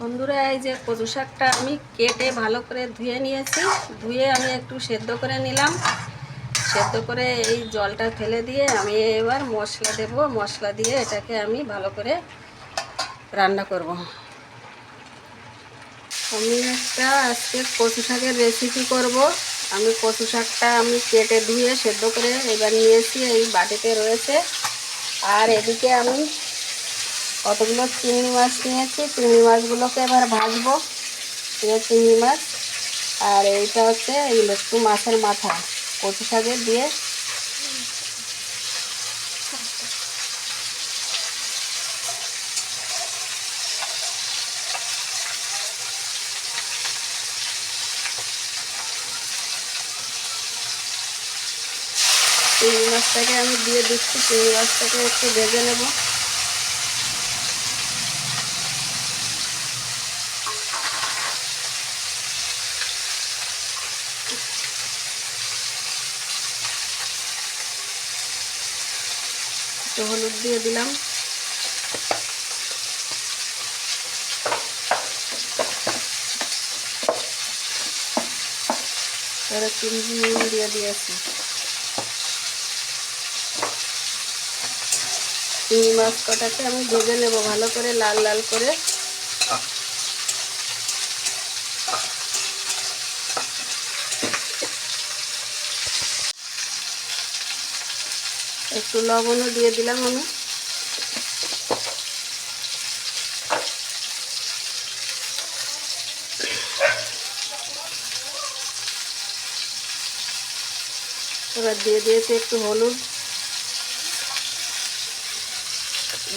বন্ধুরা, এই যে কচু শাকটা আমি কেটে ভালো করে ধুয়ে নিয়েছি। ধুয়ে আমি একটু সেদ্ধ করে নিলাম। সেদ্ধ করে এই জলটা ফেলে দিয়ে আমি এবার মশলা দেব। মশলা দিয়ে এটাকে আমি ভালো করে রান্না করব। আমি একটা আজকে কচু শাকের রেসিপি করব। আমি কচু শাকটা আমি কেটে ধুয়ে সেদ্ধ করে এবার নিয়েছি, এই বাটিতে রয়েছে। আর এদিকে আমি কতগুলো চিংড়ি মাছ নিয়েছি। চিংড়ি মাছগুলোকে এবার ভাজবো। চিংড়ি মাছ। আর এইটা হচ্ছে এই একটু মাছের মাথা। কচু শাকে দিয়ে। চিংড়ি মাছটাকে আমি দিয়ে দিচ্ছি। চিংড়ি মাছটাকে একটু ভেজে নেব। একটু হলুদ দিয়ে দিলাম। এবারে চিংড়ি দিয়ে দিয়েছি। চিংড়ি মাছ কটাকে আমি ভেজে নেব ভালো করে, লাল লাল করে। একটু লবণও দিয়ে দিলাম আমি। এবার দিয়ে দিয়েছি একটু হলুদ।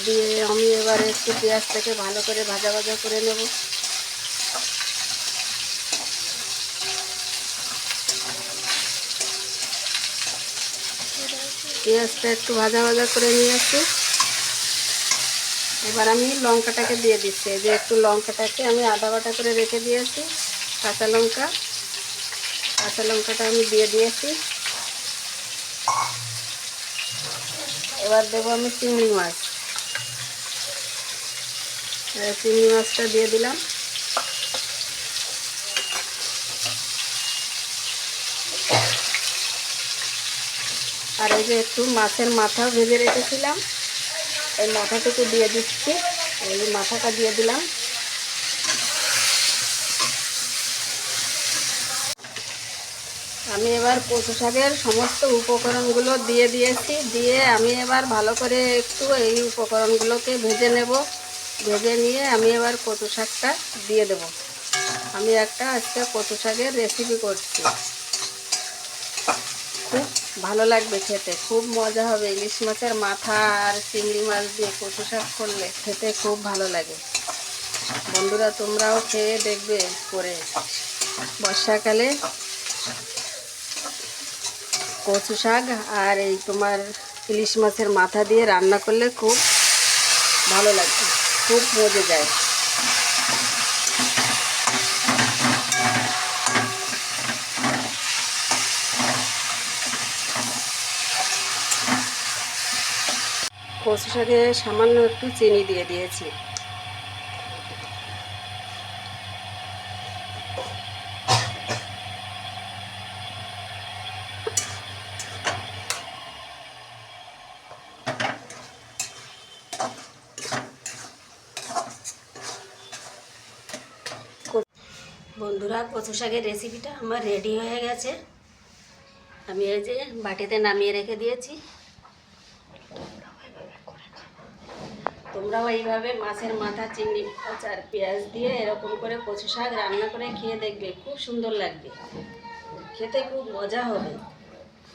দিয়ে আমি এবার একটু পেঁয়াজটাকে ভালো করে ভাজা ভাজা করে নেব। পেঁয়াজটা একটু ভাজা ভাজা করে নিয়ে নিয়েছি। এবার আমি লঙ্কাটাকে দিয়ে দিচ্ছি। যে একটু লঙ্কাটাকে আমি আদা বাটা করে রেখে দিয়েছি, কাঁচা লঙ্কা। কাঁচা লঙ্কাটা আমি দিয়ে দিয়েছি। এবার দেবো আমি চিংড়ি মাছ। চিংড়ি মাছটা দিয়ে দিলাম। আর এই যে একটু মাছের মাথা ভেজে রেখেছিলাম, এই মাথাটুকু দিয়ে দিচ্ছি, এই মাথাটা দিয়ে দিলাম। আমি এবার কচু শাকের সমস্ত উপকরণগুলো দিয়ে দিয়েছি, দিয়ে আমি এবার ভালো করে একটু এই উপকরণগুলোকে ভেজে নেব। ভেজে নিয়ে আমি এবার কচু শাকটা দিয়ে দেব। আমি একটা আজকে কচু শাকের রেসিপি করছি। খুব ভালো লাগবে খেতে। খুব মজা হবে ইলিশ মাছের মাথা আর চিংড়ি মাছ দিয়ে কচু শাক করলে খেতে খুব ভালো লাগে। বন্ধুরা, তোমরাও খেয়ে দেখবে করে। বর্ষাকালে কচু শাক আর এই তোমার ইলিশ মাছের মাথা দিয়ে রান্না করলে খুব ভালো লাগবে খুব মজে যায়। কচু শাকে সামান্য একটু চিনি দিয়ে দিয়েছি। বন্ধুরা কচু শাকের রেসিপিটা আমার রেডি হয়ে গেছে। আমি এই যে বাটিতে নামিয়ে রেখে দিয়েছি। তোমরাও এইভাবে মাছের মাথা, চিংড়ি, মাছ আর পেঁয়াজ দিয়ে এরকম করে কচু শাক রান্না করে খেয়ে দেখবে, খুব সুন্দর লাগবে। খেতে খুব মজা হবে।